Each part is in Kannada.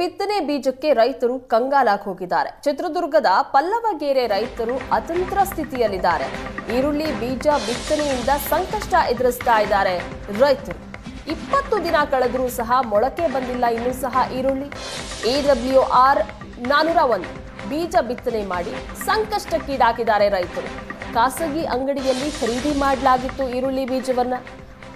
ಬಿತ್ತನೆ ಬೀಜಕ್ಕೆ ರೈತರು ಕಂಗಾಲಾಗಿ ಹೋಗಿದ್ದಾರೆ. ಚಿತ್ರದುರ್ಗದ ಪಲ್ಲವಗೇರೆ ರೈತರು ಅತಂತ್ರ ಸ್ಥಿತಿಯಲ್ಲಿದ್ದಾರೆ. ಈರುಳ್ಳಿ ಬೀಜ ಬಿತ್ತನೆಯಿಂದ ಸಂಕಷ್ಟ ಎದುರಿಸ್ತಾ ಇದ್ದಾರೆ ರೈತರು. ಇಪ್ಪತ್ತು ದಿನ ಕಳೆದರೂ ಸಹ ಮೊಳಕೆ ಬಂದಿಲ್ಲ, ಇನ್ನೂ ಸಹ ಈರುಳ್ಳಿ. ಎ ಡಬ್ಲ್ಯೂ ಆರ್ ನಾನೂರ ಒಂದು ಬೀಜ ಬಿತ್ತನೆ ಮಾಡಿ ಸಂಕಷ್ಟಕ್ಕೀಡಾಕಿದ್ದಾರೆ ರೈತರು. ಖಾಸಗಿ ಅಂಗಡಿಯಲ್ಲಿ ಖರೀದಿ ಮಾಡಲಾಗಿತ್ತು ಈರುಳ್ಳಿ ಬೀಜವನ್ನ.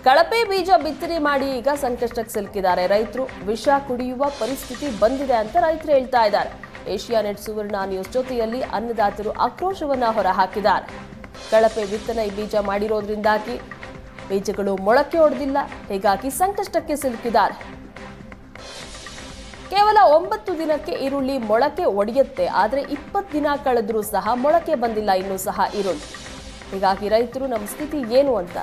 ಕಳಪೆ ಬೀಜ ಬಿತ್ತನೆ ಮಾಡಿ ಈಗ ಸಂಕಷ್ಟಕ್ಕೆ ಸಿಲುಕಿದ್ದಾರೆ. ರೈತರು ವಿಷ ಕುಡಿಯುವ ಪರಿಸ್ಥಿತಿ ಬಂದಿದೆ ಅಂತ ರೈತರು ಹೇಳ್ತಾ ಇದ್ದಾರೆ. ಏಷ್ಯಾ ನೆಟ್ ಸುವರ್ಣ ನ್ಯೂಸ್ ಜೊತೆಯಲ್ಲಿ ಅನ್ನದಾತರು ಆಕ್ರೋಶವನ್ನ ಹೊರಹಾಕಿದ್ದಾರೆ. ಕಳಪೆ ಬಿತ್ತನೆ ಬೀಜ ಮಾಡಿರೋದ್ರಿಂದಾಗಿ ಬೀಜಗಳು ಮೊಳಕೆ ಹೊಡೆದಿಲ್ಲ ಹೀಗಾಗಿ ಸಂಕಷ್ಟಕ್ಕೆ ಸಿಲುಕಿದ್ದಾರೆ. ಕೇವಲ ಒಂಬತ್ತು ದಿನಕ್ಕೆ ಈರುಳ್ಳಿ ಮೊಳಕೆ ಒಡೆಯುತ್ತೆ, ಆದರೆ ಇಪ್ಪತ್ತು ದಿನ ಕಳೆದರೂ ಸಹ ಮೊಳಕೆ ಬಂದಿಲ್ಲ, ಇನ್ನೂ ಸಹ ಈರುಳ್ಳಿ. ಹೀಗಾಗಿ ರೈತರು ನಮ್ಮ ಸ್ಥಿತಿ ಏನು ಅಂತ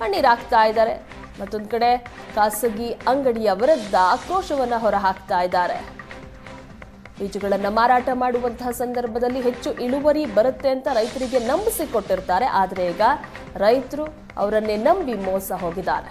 ಕಣ್ಣೀರಾಗ್ತಾ ಇದ್ದಾರೆ. ಮತ್ತೊಂದು ಕಡೆ ಖಾಸಗಿ ಅಂಗಡಿಯ ವಿರುದ್ಧ ಆಕ್ರೋಶವನ್ನು ಹೊರಹಾಕ್ತಾ ಇದ್ದಾರೆ. ಬೀಜಗಳನ್ನು ಮಾರಾಟ ಮಾಡುವಂತಹ ಸಂದರ್ಭದಲ್ಲಿ ಹೆಚ್ಚು ಇಳುವರಿ ಬರುತ್ತೆ ಅಂತ ರೈತರಿಗೆ ನಂಬಿಸಿ ಕೊಟ್ಟಿರ್ತಾರೆ. ಆದರೆ ಈಗ ರೈತರು ಅವರನ್ನೇ ನಂಬಿ ಮೋಸ ಹೋಗಿದ್ದಾರೆ.